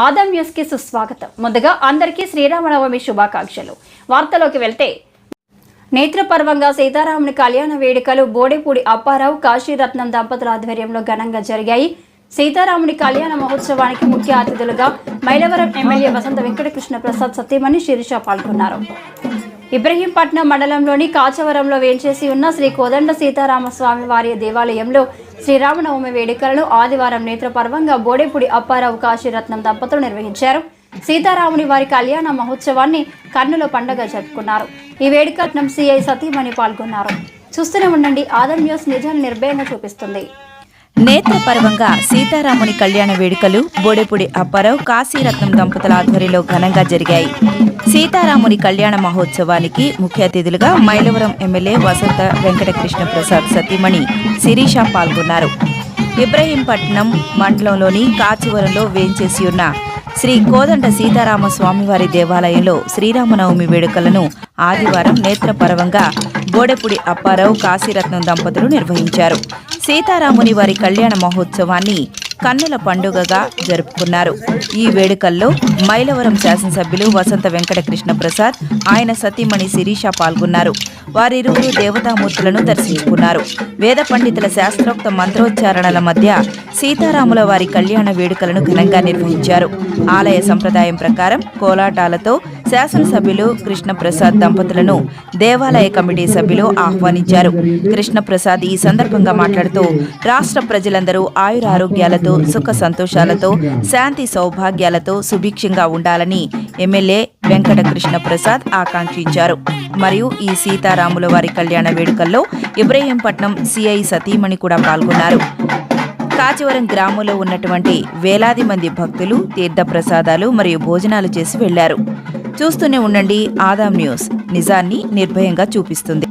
ఆదం న్యూస్కి సుస్వాగతం. ముందుగా అందరికీ శ్రీరామనవమి శుభాకాంక్షలు. వార్తలోకి వెళ్తే నేత్రపర్వంగా సీతారాముని కళ్యాణ వేడుకలు బోడేపూడి అప్పారావు కాశీరత్నం దంపతుల ఆధ్వర్యంలో ఘనంగా జరిగాయి. సీతారాముని కళ్యాణ మహోత్సవానికి ముఖ్య అతిథులుగా మైలవరం ఎమ్మెల్యే వసంత వెంకటకృష్ణ ప్రసాద్ సత్యమణి శిరీష పాల్గొన్నారు. ఇబ్రహీంపట్నం మండలంలోని కాచవరంలో వేంచేసి ఉన్న శ్రీ కోదండ సీతారామస్వామి వారి దేవాలయంలో శ్రీరామనవమి వేడుకలను ఆదివారం నేత్రపర్వంగా బోడేపూడి అప్పారావు కాశీరత్నం దంపతులు నిర్వహించారు. సీతారాముని వారి కళ్యాణ మహోత్సవాన్ని కన్నుల పండగ జరుపుకున్నారు. ఈ వేడుకట్నం సిఐ సతీమణి పాల్గొన్నారు. చూస్తూనే ఉండండి ఆదం న్యూస్ నిజాన్ని నిర్భయంగా చూపిస్తుంది. నేత్రపర్వంగా సీతారాముని కళ్యాణ వేడుకలు బోడెపుడి అప్పారావు కాశీరత్నం దంపతుల ఆధ్వర్యంలో ఘనంగా జరిగాయి. సీతారాముని కళ్యాణ మహోత్సవానికి ముఖ్య అతిథులుగా మైలవరం ఎమ్మెల్యే వసంత వెంకటకృష్ణ ప్రసాద్ సతీమణి శిరీష పాల్గొన్నారు. ఇబ్రహీంపట్నం మండలంలోని కాచివరంలో వేంచేసి ఉన్న శ్రీ కోదండ సీతారామ స్వామివారి దేవాలయంలో శ్రీరామనవమి వేడుకలను ఆదివారం నేత్రపర్వంగా బోడెపుడి అప్పారావు కాశీరత్నం దంపతులు నిర్వహించారు. సీతారాముని వారి కళ్యాణ మహోత్సవాన్ని కన్నుల పండుగగా జరుపుకున్నారు. ఈ వేడుకల్లో మైలవరం శాసనసభ్యులు వసంత వెంకటకృష్ణ ప్రసాద్ ఆయన సతీమణి శిరీష పాల్గొన్నారు. వారిరువురు దేవతామూర్తులను దర్శించుకున్నారు. వేద పండితుల శాస్త్రోక్త మంత్రోచ్చారణల మధ్య సీతారాముల వారి కళ్యాణ వేడుకలను ఘనంగా నిర్వహించారు. ఆలయ సంప్రదాయం ప్రకారం కోలాటాలతో శాసనసభ్యులు కృష్ణప్రసాద్ దంపతులను దేవాలయ కమిటీ సభ్యులు ఆహ్వానించారు. కృష్ణప్రసాద్ ఈ సందర్భంగా మాట్లాడుతూ రాష్ట్ర ప్రజలందరూ ఆయురారోగ్యాలతో సుఖ సంతోషాలతో శాంతి సౌభాగ్యాలతో సుభిక్షంగా ఉండాలని ఎమ్మెల్యే వెంకట కృష్ణప్రసాద్ ఆకాంక్షించారు. మరియు ఈ సీతారాముల వారి కళ్యాణ వేడుకల్లో ఇబ్రహీంపట్నం సిఐ సతీమణి కూడా పాల్గొన్నారు. కాచివరం గ్రామంలో ఉన్నటువంటి వేలాది మంది భక్తులు తీర్థప్రసాదాలు మరియు భోజనాలు చేసి వెళ్ళారు. చూస్తూనే ఉండండి ఆదాం న్యూస్. నిజాన్ని నిర్భయంగా చూపిస్తుంది.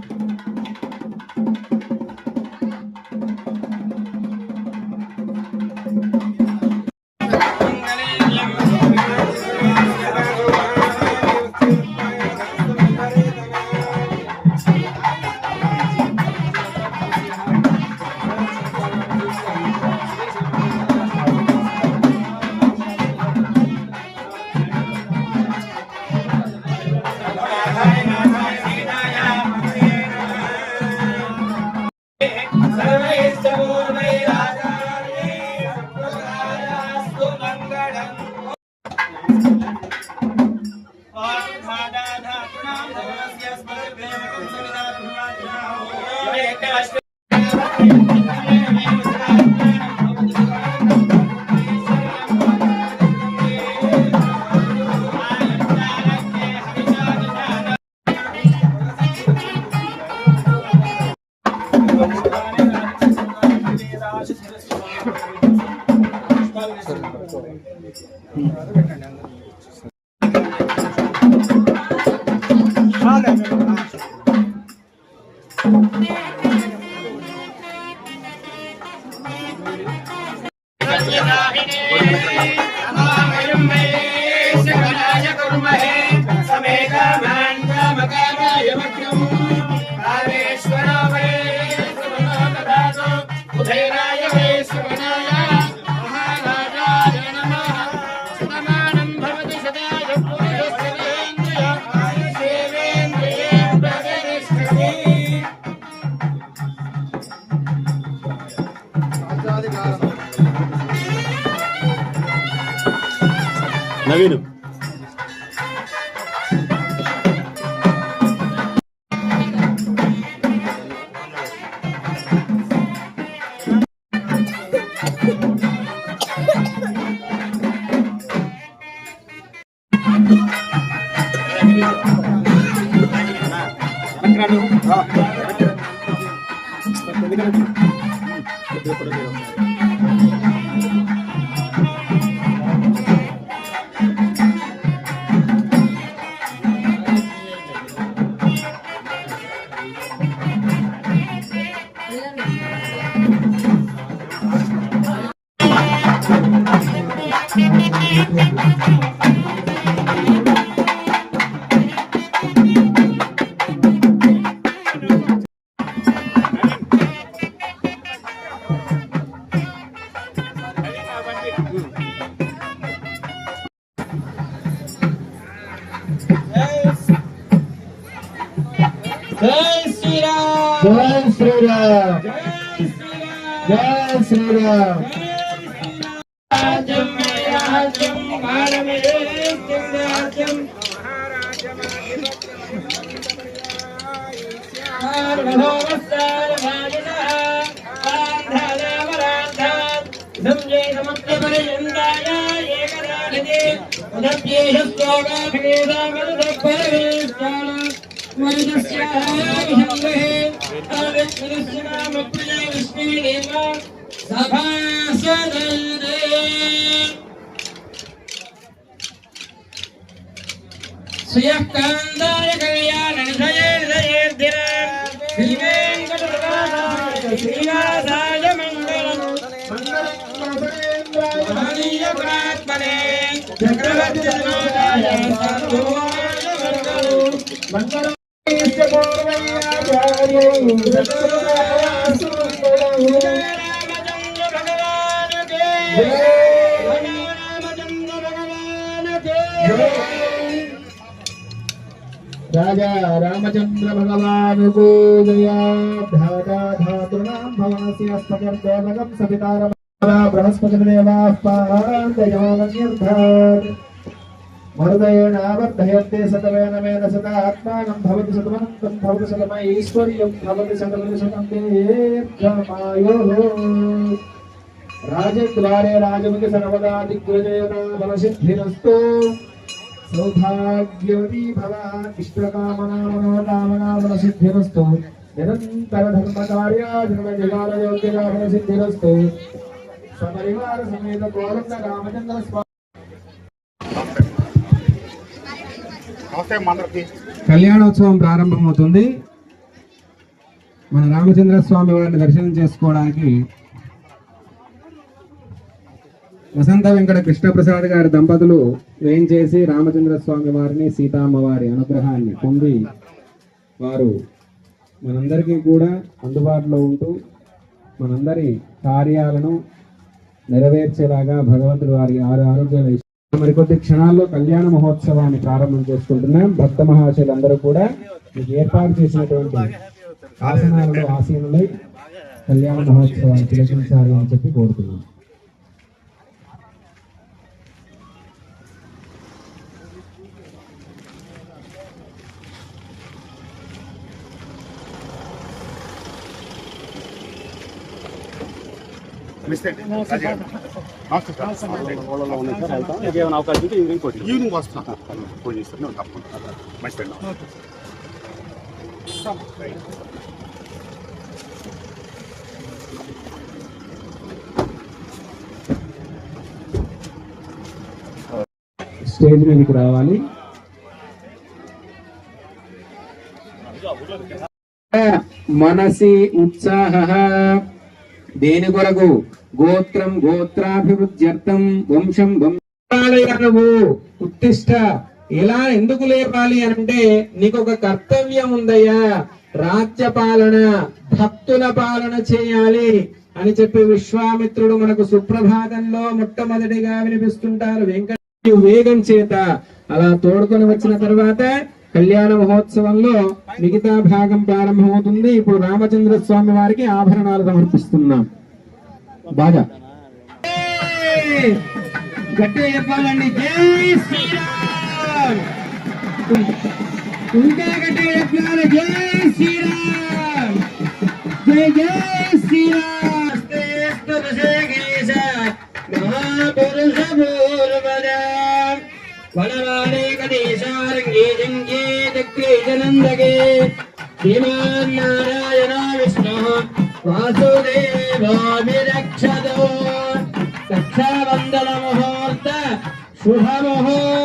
జై శ్రీరామ్. జై శ్రీరామ్. జై శ్రీరామ్. రాజ్యం మే రాజ్యం మానమే రాజ్యం శ్రీయకాందాయ కళ్యాణ జయేర్ధిర శ్రీవేంకటరమణాయ శ్రీనివాసాయ మంగళం మహనీయ రాజా రామచంద్ర భగవాను జయా ధాతా ధాతృణాం భవనస్య స్పకర్దోదకం సవితారం బృహస్పతి దేవాః పాదయోగన్యర్థాత్ మరుదయేనావర్ధయత్తే శతవేన మేన శత ఆత్మానం భవతి శతమనంతం భవతి శతమైశ్వర్యం భవతి శతమని శతం దీర్ఘమాయోః రాజద్వారే రాజముఖి సర్వదా దిగ్విజయతా బలసిద్ధిరస్తు. సౌభాగ్యవతి భవ ఇష్టకామనా మనోకామనా బలసిద్ధిరస్తు. నిరంతర ధర్మ కార్యాచరణ జగాల కళ్యాణోత్సవం ప్రారంభమవుతుంది. మన రామచంద్ర స్వామి వారిని దర్శనం చేసుకోవడానికి వసంత వెంకట కృష్ణప్రసాద్ గారి దంపతులు వేయించేసి రామచంద్ర స్వామి వారిని సీతామ్మవారి అనుగ్రహాన్ని పొంది వారు మనందరికీ కూడా అందుబాటులో ఉంటూ మనందరి కార్యాలను నెరవేర్చేలాగా భగవంతుడు వారి ఆరు ఆరోగ్యాలు మరికొద్ది క్షణాల్లో కళ్యాణ మహోత్సవాన్ని ప్రారంభం చేసుకుంటున్నాం. భక్త మహాశయులందరూ కూడా మీకు ఏర్పాటు చేసినటువంటి ఆసనాలలో ఆసీనులై కళ్యాణ మహోత్సవాన్ని తిలకించాలి అని చెప్పి కోరుతున్నాం. సార్ ఏమైనా అవకాశం ఉంటే ఈవినింగ్ కోటి ఈవినింగ్ వస్తున్నా ఫోన్ చేస్తాను. నేను తప్పకుండా మంచి పెళ్ళి స్టేజ్ మీదకి రావాలి. మనసి ఉత్సాహ. దేని కొరకు? గోత్రం గోత్రాభివృద్ధ్యర్థం వంశం వంశాలయ్యవు ఉత్తిష్ట. ఇలా ఎందుకు లేపాలి అంటే నీకు ఒక కర్తవ్యం ఉందయ్యా. రాజ్య పాలన భక్తుల పాలన చేయాలి అని చెప్పి విశ్వామిత్రుడు మనకు సుప్రభాతంలో మొట్టమొదటిగా వినిపిస్తుంటారు. వెంకట వేగం చేత. అలా తోడుకొని వచ్చిన తర్వాత కళ్యాణ మహోత్సవంలో మిగతా భాగం ప్రారంభమవుతుంది. ఇప్పుడు రామచంద్ర స్వామి వారికి ఆభరణాలు సమర్పిస్తున్నాం. బాగా. గట్టిగా చెప్పాలండి. జై శ్రీరామ్. ఇంకా గట్టిగా చెప్పాలి. జై శ్రీరామ్. జై జై శ్రీరామ్. మహాపురుష పూర్వదా वनवारेकदेशारङ्गे जङ्गे दिग्गेजनन्दगे श्रीमान् नारायणा विष्णुः वासुदेवाभिरक्षतो रक्षाबन्धनमुहूर्त शुभमुहूर्त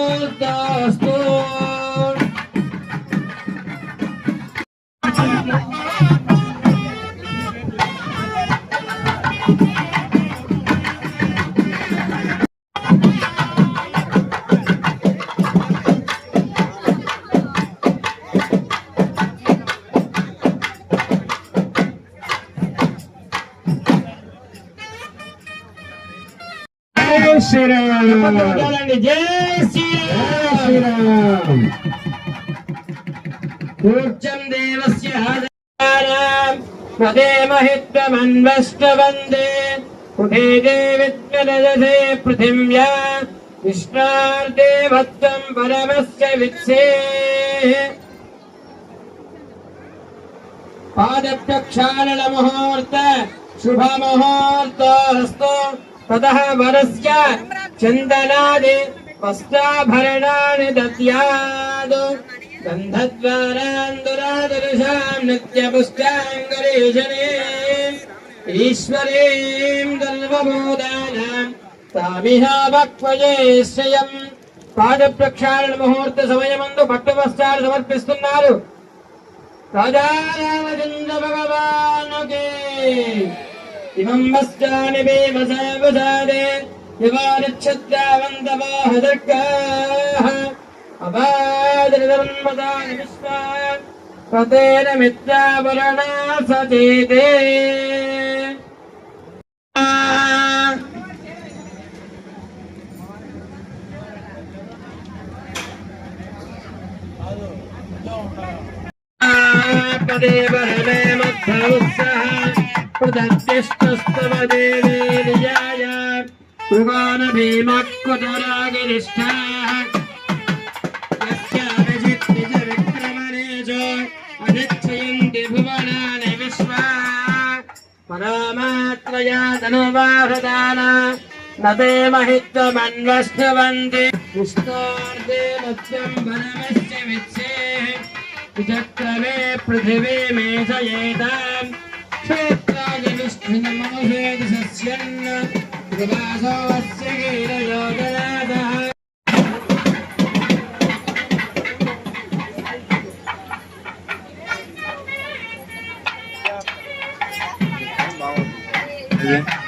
ऊर्जं देवस्य हाजानाम् मदे महित्वमन्वष्टवन्दे कुठे देवित्वरजसे पृथिव्या विष्णार्दे भद्रं परमस्य वित्सेः पादप्रक्षालनमुहूर्त शुभमुहूर्तोऽस्तु ततः वरस्य चन्दनादि वस्त्राभरणानि दद्यात् गन्धद्वारान्दुरादृशां नित्यपुष्टाङ्गरीशने ईश्वरीं सर्वभूतानां तामिह వక్వయే శ్రయం పాద ప్రక్షాళన ముహూర్త సమయమందు పట్టు వస్త్రాలు సమర్పిస్తున్నారు రాజా రామచంద్ర భగవానుకే ఇమం వస్త్రాని వసాదే నివారిక్షత్రావంతవాహదర్గాః అబాదృతమన్మదాని విశ్వా పతేన మిత్రావరణా సచేతే పదే వరమే మధ్యోత్సహ ప్రదర్శిష్టస్తవ దేవే నిజాయ భగవాన భీమ मनोमात्रया धनुवाहृदान न ते महित्वमन्वश्नवन्ति विष्णोर्दे मत्यं वनमस्य विच्छेः विचक्रमे पृथिवी मेषयेताम् क्षेत्राणि विष्णुनमनुषेति सस्यन् कृपासोऽस्य कीलयोगनाथः జై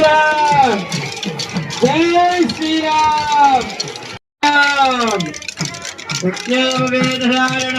జై శ్రీరామ్ జై శ్రీరామ్ రామ్ యజ్ఞోపవేదధారణ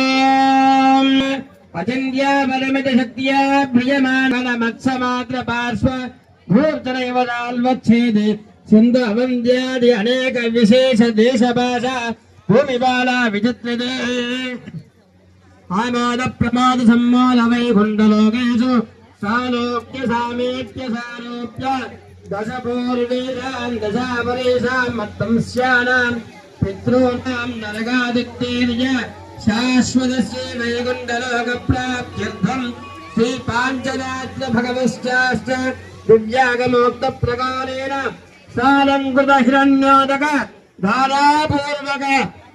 अचिन्त्याबलमितशक्त्या प्रियमानमत्समात्रपार्श्व भूर्जनैवदाल्वच्छेदे सिन्धु अवन्द्यादि अनेक विशेष देशभाषा भूमिबाला विचित्रते आमोद प्रमोद सम्मोद वैकुण्ठलोकेषु सालोक्य सामेत्य सारूप्य दशपूर्वीरान् दशापरेषां मत्तंस्यानां, पितॄणां नरगादित्यैर्य సామేత్య సారోప్య వైకుంఠలోక ప్రాప్త్యర్థం శ్రీ పాంచరాత్ర భగవశ్చాశ్చ దివ్యాగమోక్త ప్రకారేణ సాలంకృత హిరణ్యోదక ధారాపూర్వక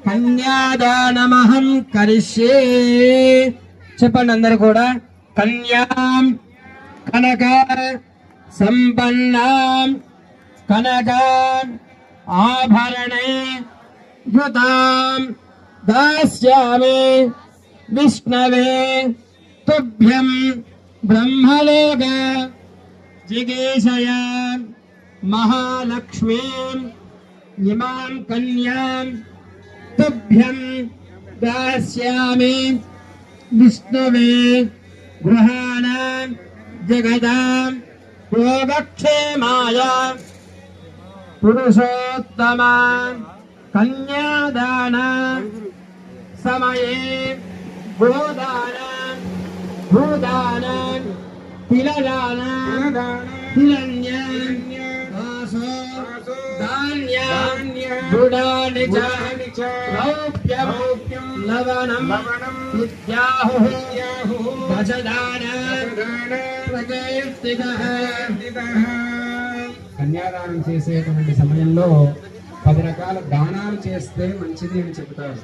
కన్యాదానమహం కరిష్యే చెప్పండి అందరు కూడా కన్యాం కనక సంపన్నాం కనక ఆభరణే యుతాం दास्यामि विष्णवे तुभ्यं ब्रह्मलोक जिगीषया महालक्ष्मीं इमां कन्यां तुभ्यं दास्यामि विष्णवे गृहाणां जगदां योगक्षेमाय पुरुषोत्तमा कन्यादाना समये गोदानां भूदानां तिलदानां तिलन्यां वासो धान्यां गुडानि च रौप्यं लवणं विद्याहुः दशदानं प्रकीर्तितः కన్యాదానం చేసేటువంటి సమయంలో పది రకాల దానాలు చేస్తే మంచిది అని చెబుతారు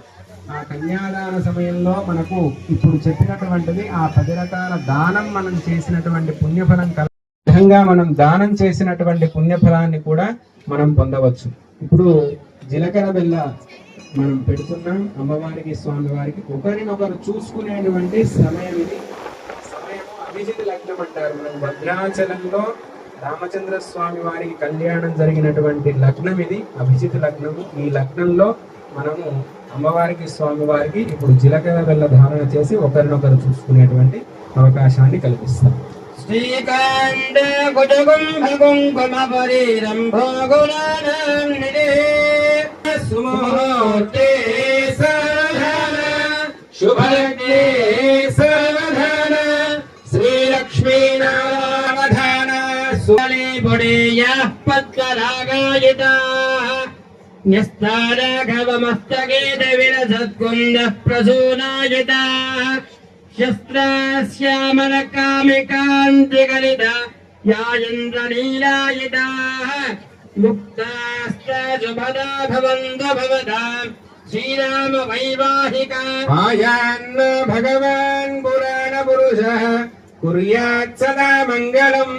ఆ కన్యాదాన సమయంలో మనకు ఇప్పుడు చెప్పినటువంటిది ఆ పది రకాల దానం మనం చేసినటువంటి పుణ్యఫలం కల విధంగా మనం దానం చేసినటువంటి పుణ్యఫలాన్ని కూడా మనం పొందవచ్చు. ఇప్పుడు జీలకర్ర బెల్ల మనం పెడుతున్నాం. అమ్మవారికి స్వామివారికి ఒకరినొకరు చూసుకునేటువంటి సమయం ఇది. సమయం అభిజిత్ లగ్నం అంటారు. మనం భద్రాచలంలో రామచంద్ర స్వామి వారికి కళ్యాణం జరిగినటువంటి లగ్నం ఇది. అభిజిత్ లగ్నము. ఈ లగ్నంలో మనము అమ్మవారికి స్వామివారికి ఇప్పుడు జీలకర్ర వెళ్ళ ధారణ చేసి ఒకరినొకరు చూసుకునేటువంటి అవకాశాన్ని కల్పిస్తాం. శ్రీకాండ శుభలక్ష్మీ సర్వధన శ్రీలక్ష్మీనారాయణ न्यस्ताराघवमस्तके विलसद्कुन्दः प्रसूनायिताः शस्त्रास्यामलकामिकान्तिकलिता यायन्द्रनीलायिताः मुक्तास्ताजुपदा भवन्त भवताम् श्रीराम वैवाहिका आयान्न भगवान् पुराण पुरुषः कुर्यात् सदा मङ्गलम्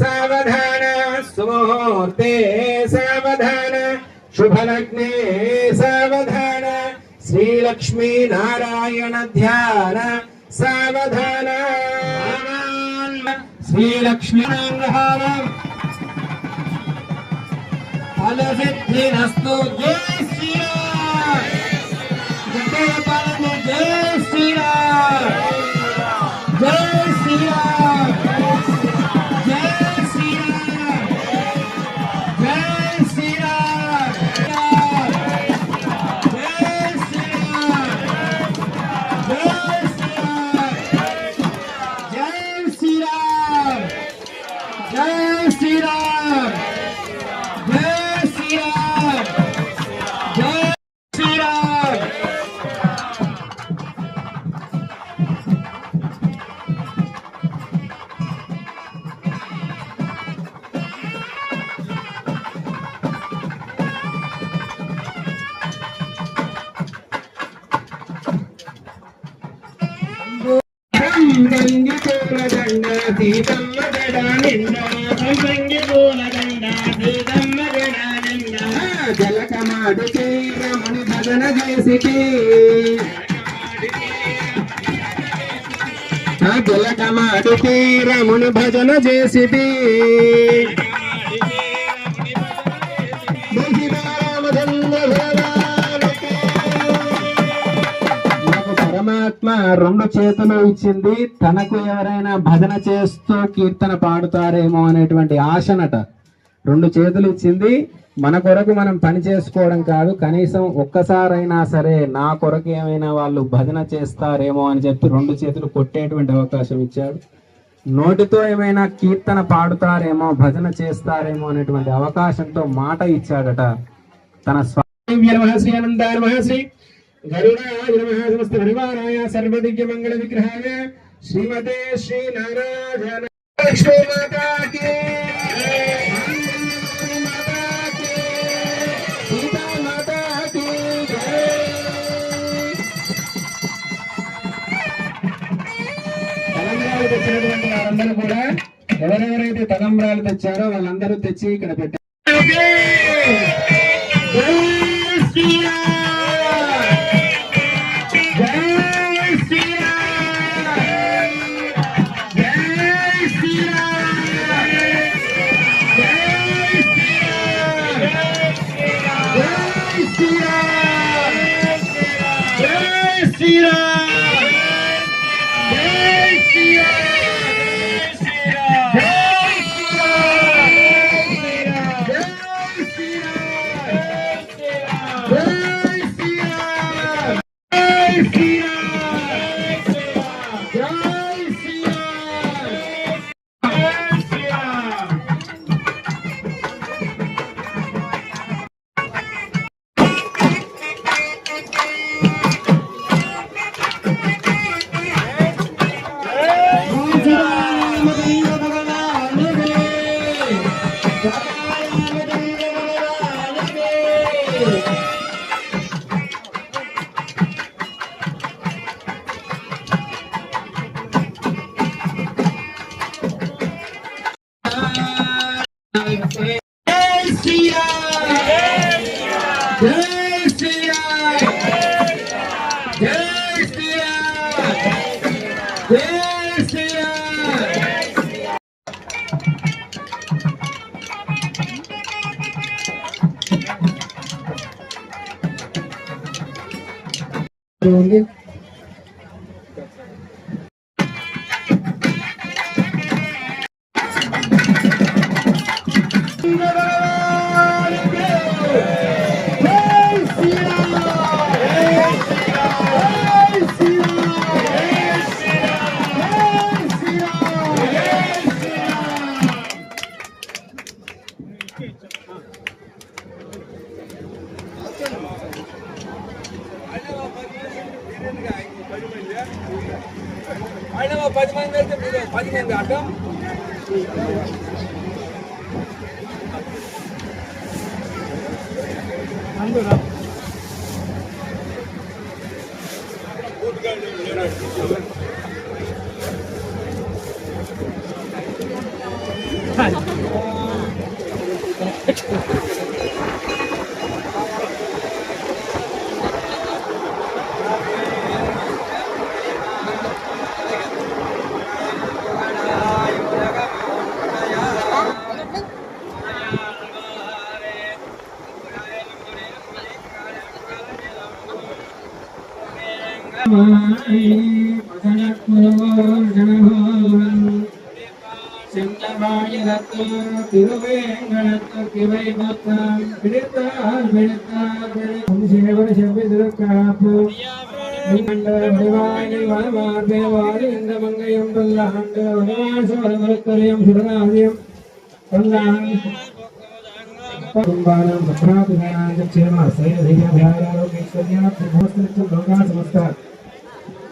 सावधान सुमुहूर्ते सावधान శుభలగ్నే సావధాన శ్రీలక్ష్మీ నారాయణ ధ్యాన సావధాన శ్రీలక్ష్మీ ఫలసిద్ధిరస్తు జై జయ శ్రీరామ్ జలకమాడు రమణి భజన చేసిటి జలకమాడు రముని భజన చేసిటి పరమాత్మ రెండు చేతులు ఇచ్చింది. తనకు ఎవరైనా భజన చేస్తూ కీర్తన పాడుతారేమో అనేటువంటి ఆశనట. రెండు చేతులు ఇచ్చింది. మన కొరకు మనం పని చేసుకోవడం కాదు కనీసం ఒక్కసారైనా సరే నా కొరకు ఏమైనా వాళ్ళు భజన చేస్తారేమో అని చెప్పి రెండు చేతులు కొట్టేటువంటి అవకాశం ఇచ్చాడు. నోటితో ఏమైనా కీర్తన పాడుతారేమో భజన చేస్తారేమో అనేటువంటి అవకాశంతో మాట ఇచ్చాడట తన స్వామి మంగళ శ్రీమతే శ్రీ నారాయణ లక్ష్మీ మాతా తెచ్చినటువంటి వారందరూ కూడా ఎవరెవరైతే తలంబ్రాలు తెచ్చారో వాళ్ళందరూ తెచ్చి ఇక్కడ పెట్టారు. yes yes yes ఆయన పది మంది అయితే మీరు పది మంది లోకా సమస్త కాలే కాలే వర్షదవాసవః శ్రీరంగనాథో లోకా సంస్థ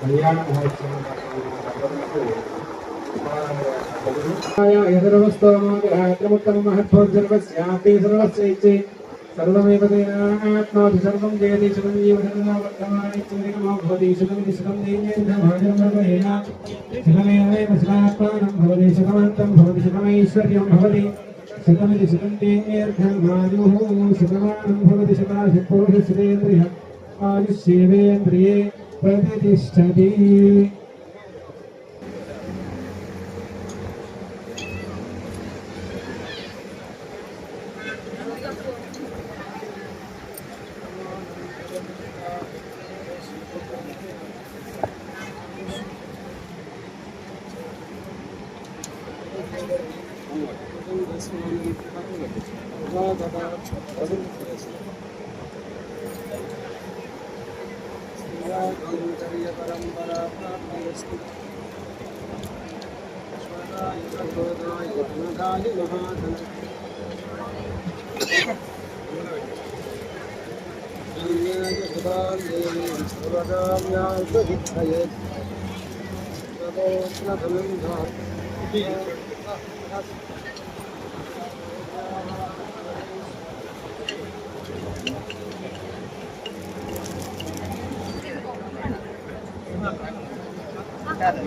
ಕಲ್ಯಾಣ ಮಹೋತ್ಸವ ಮಹತ್ವೋರ್ಜರ್ವಸ್ಯಾಪಿ ಸರ್ವಸ್ಯೈಚೆ सर्वमेव तेनात्माभि further this study. Thank you. परम्परा प्राप्तमस्तु स्वदाय गुणदाय महाधन सर्वदाम्याभिक्षयत् तदोष्णधनं धात्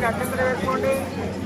ఎవరికి అభ్యంతరం